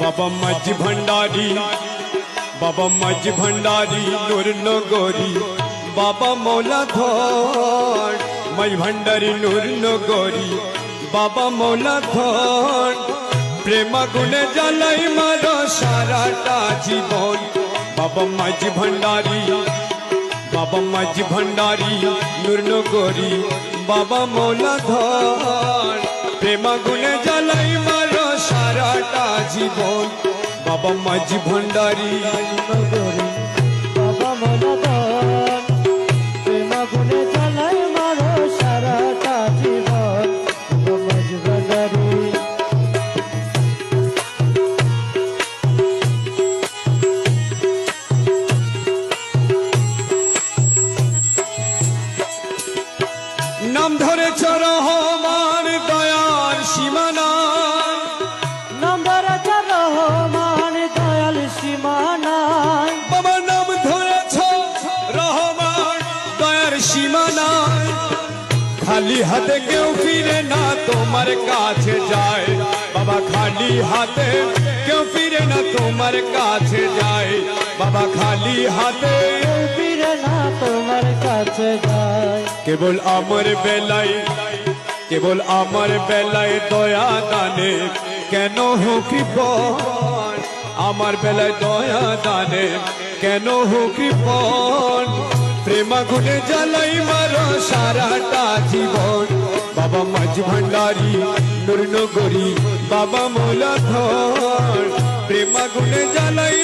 বাবা মাঝি ভান্ডারি, বাবা মাঝি ভান্ডারি, নূর নগরী, বাবা মৌলা ধর মাই ভান্ডারি, নূর নগরী, বাবা মৌলা ধর প্রেমা গুণে জ্বালাই মারো সারাটা জীবন। বাবা মাঝি ভান্ডারি, বাবা মাঝি ভান্ডারি নূরনগরী বাবা মৌলা ধর প্রেমা গুণে জীবন বাবা মাঝি ভান্ডারি। নগরী বাবা মনাদন প্রেম গুণে জ্বালাই মারো সারাটা জীবন। সমাজ বাজারি নাম ধরেছ রহমান দয়ার সীমানা। খালি হাতে কেউ ফিরে না তোমার কাছে যায়। বাবা খালি হাতে কেউ ফিরে না তোমার কাছে যায়। বাবা খালি হাতে ফিরে না তোমার কাছে যায়। কেবল আমার বেলায় কেবল আমার বেলায় দয়া দানে। কেন কৃপণ? আমার বেলায় দয়া দানে। কেন কৃপণ? প্রেমা গুণে জ্বালাই মারো সারাটা জীবন। বাবা মাঝ ভান্ডারি নুরনগরী বাবা মোলা ধর প্রেমা গুণে জ্বালাই